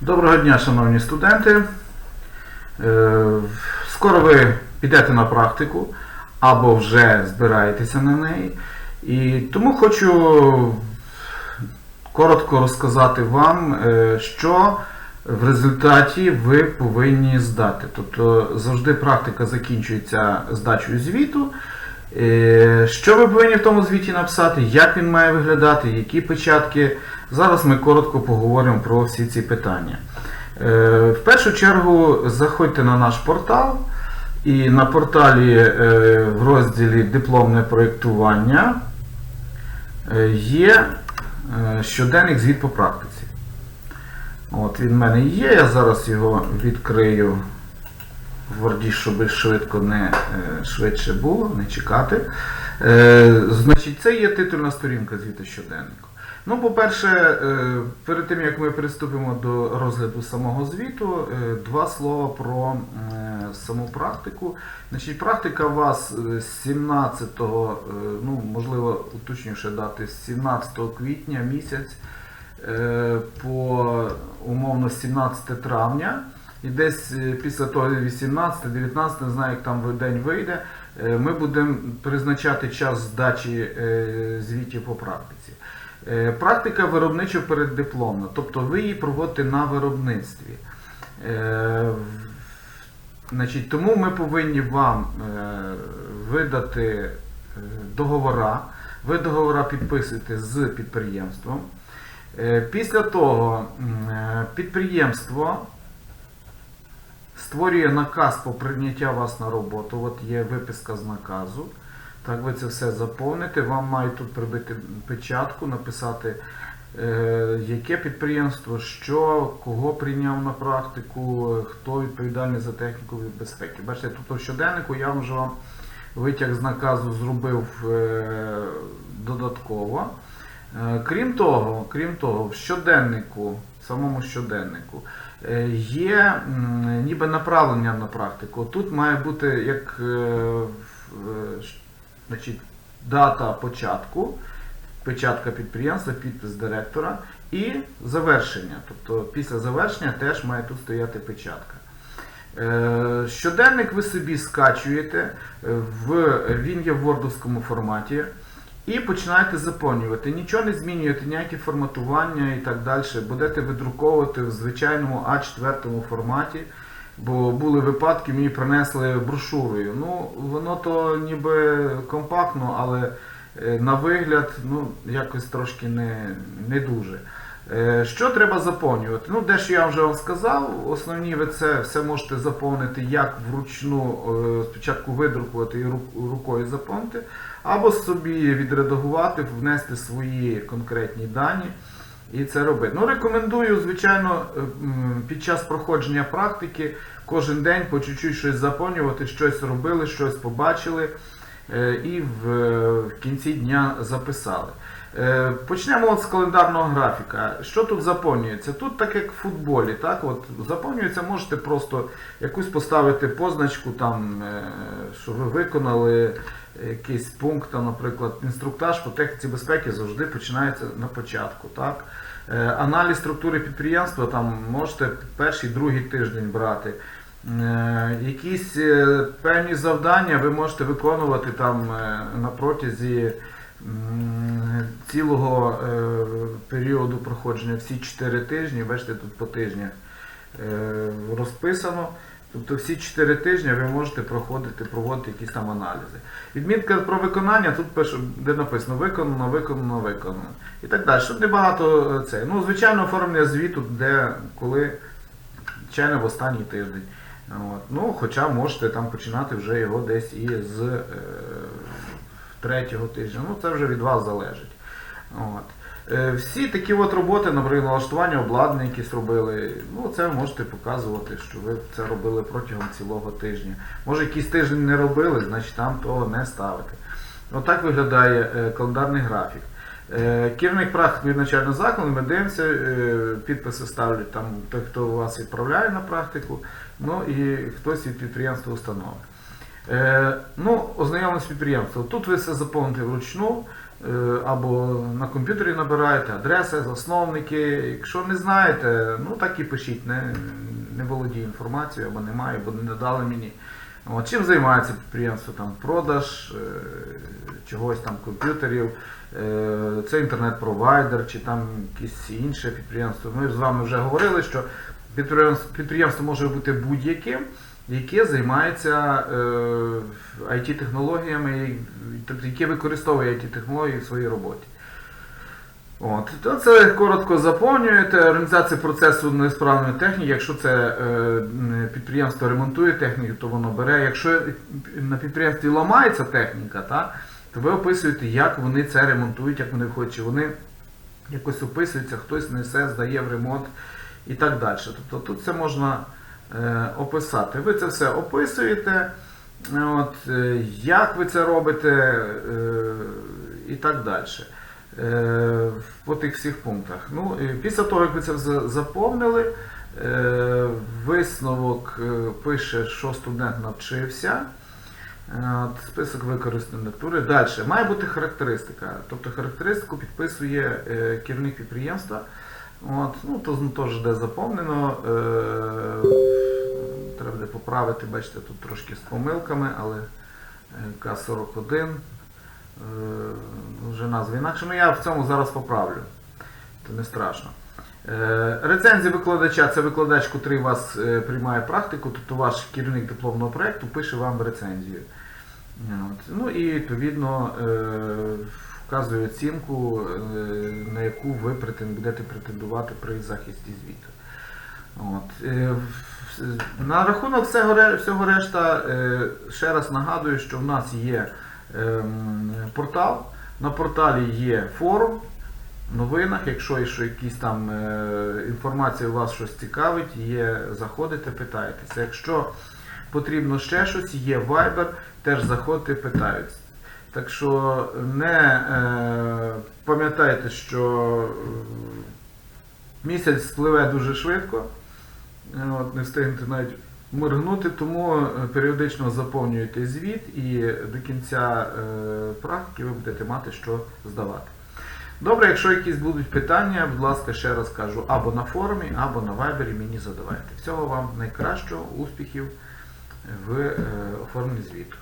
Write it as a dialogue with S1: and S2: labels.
S1: Доброго дня, шановні студенти. Е, Скоро ви підете на практику або вже збираєтеся на неї. І тому хочу коротко розказати вам, е, що в результаті ви повинні здати. Тобто завжди практика закінчується здачею звіту. Е, Що ви повинні в тому звіті написати, як він має виглядати, які печатки. Зараз ми коротко поговоримо про всі ці питання. Е, В першу чергу заходьте на наш портал, і на порталі е, в розділі Дипломне проєктування є щоденник звіт по практиці. От Він в мене є, я зараз його відкрию в Word, щоб швидко не е, швидше було, не чекати. Е, Значить, це є титульна сторінка звіту щоденнику. Ну, по-перше, е, перед тим як ми приступимо до розгляду самого звіту, два слова про саму практику. Значить, практика у вас з 17, е, ну, можливо, уточніше дати, з 17 квітня місяць по умовно 17 травня. І десь е, після того 18-19, не знаю, як там день вийде, е, ми будемо призначати час здачі е, звітів по практиці. Практика виробничо переддипломна, тобто ви її проводите на виробництві. Значить, тому ми повинні вам видати договора. Ви договора підписуєте з підприємством. Після того підприємство створює наказ по прийняття вас на роботу. От є виписка з наказу. Так, ви це все заповните. Вам мають тут прибити печатку, написати, е, яке підприємство, що, кого прийняв на практику, хто відповідальний за техніку безпеки. Бачите, тут у щоденнику я вже вам витяг з наказу зробив е, додатково. Е, Крім того, крім того, в щоденнику, в самому щоденнику, е, є ніби направлення на практику. Тут має бути як е, е, значить, дата початку, печатка підприємства, підпис директора і завершення. Тобто після завершення теж має тут стояти печатка. Щоденник ви собі скачуєте, він є в вордовському форматі і починаєте заповнювати. Нічого не змінюєте, ніякі форматування і так далі. Будете видруковувати в звичайному А4 форматі. Бо були випадки, мені принесли брошурою. Ну, воно то ніби компактно, але е, на вигляд ну, якось трошки не, не дуже. Е, Що треба заповнювати? Ну, дещо я вже вам сказав. Основні ви це все можете заповнити як вручну, е, спочатку видрукувати і рукою заповнити, або собі відредагувати, внести свої конкретні дані і це робити. Ну, рекомендую, звичайно, е, під час проходження практики кожен день по чуть-чуть щось заповнювати, щось робили, щось побачили і в кінці дня записали. Е, Почнемо от з календарного графіка. Що тут заповнюється? Тут, так як в футболі, так, от, заповнюється, можете просто якусь поставити позначку, там, е, що ви виконали якийсь пункт, там, наприклад, інструктаж по техніці безпеки завжди починається на початку. Так? Е, Аналіз структури підприємства там можете перший, другий тиждень брати. Якісь певні завдання ви можете виконувати там на протязі цілого е, періоду проходження всі 4 тижні, бачите, тут по тижнях е, розписано. Тобто всі 4 тижні ви можете проходити, проводити якісь там аналізи. Відмітка про виконання, тут пише, де написано виконано, виконано, виконано. І так далі. Тут небагато е, це. Ну, звичайно, оформлення звіту, де коли звичайно в останній тиждень. От. Ну, хоча можете там починати вже його десь і з е, третього тижня. Ну, це вже від вас залежить. От. Е, Всі такі от роботи, наприклад, налаштування обладнання якісь робили, ну це можете показувати, що ви це робили протягом цілого тижня. Може якийсь тиждень не робили, значить там того не ставите. Отак виглядає е, календарний графік. Е, Керівник практики від начального закладу, ми дивимося, підписи ставлять там той, хто вас відправляє на практику, ну і хтось від підприємства установи. Е, ну, ознайомлення з підприємством. Тут ви все заповните вручну. Е, або на комп'ютері набираєте адреси, засновники. Якщо не знаєте, ну так і пишіть, не, не володію інформацією, або немає, або не надали мені. От, чим займається підприємство? Там продаж е, чогось там комп'ютерів, е, це інтернет-провайдер чи там якесь інше підприємство. Ми з вами вже говорили, що підприємство, підприємство може бути будь-яким, яке займається е, IT-технологіями, тобто яке використовує IT-технології в своїй роботі. От, то це коротко заповнюєте. Організація процесу несправної техніки. Якщо це е, підприємство ремонтує техніку, то воно бере. Якщо на підприємстві ламається техніка, та, то ви описуєте, як вони це ремонтують, як вони чи вони якось описуються, хтось несе, здає в ремонт і так далі. Тобто тут це можна е, описати. Ви це все описуєте, е, от, е, як ви це робите е, і так далі. Е, по тих всіх пунктах. Ну, після того, як ви це заповнили, е, висновок е, пише, що студент навчився. Е, от, Список використаної лектури. Далі. Має бути характеристика. Тобто характеристику підписує е, керівник підприємства. От, ну, то теж де заповнено. Е, треба буде поправити, бачите, тут трошки з помилками, але е, К-41. Е, вже назва інакше. Ну я в цьому зараз поправлю. То не страшно. Е, Рецензія викладача це викладач, котрий вас е, приймає практику, тобто ваш керівник дипломного проєкту пише вам рецензію. От. Ну і відповідно е, вказує оцінку, е, на яку ви будете претендувати при захисті звіту. От. е, На рахунок всього, решта, е, ще раз нагадую, що в нас є ем, портал. На порталі є форум. В новинах, якщо що якісь там інформація у вас щось цікавить, є, заходите, питаєтеся. Якщо потрібно ще щось, є Viber, теж заходьте, питаються. Так що не е, пам'ятайте, що е, місяць спливе дуже швидко, Е, от, не встигнете навіть моргнути, тому періодично заповнюєте звіт і до кінця практики ви будете мати що здавати. Добре, якщо якісь будуть питання, будь ласка, ще раз кажу, або на форумі, або на вайбері мені задавайте. Всього вам найкращого, успіхів в оформленні звіту.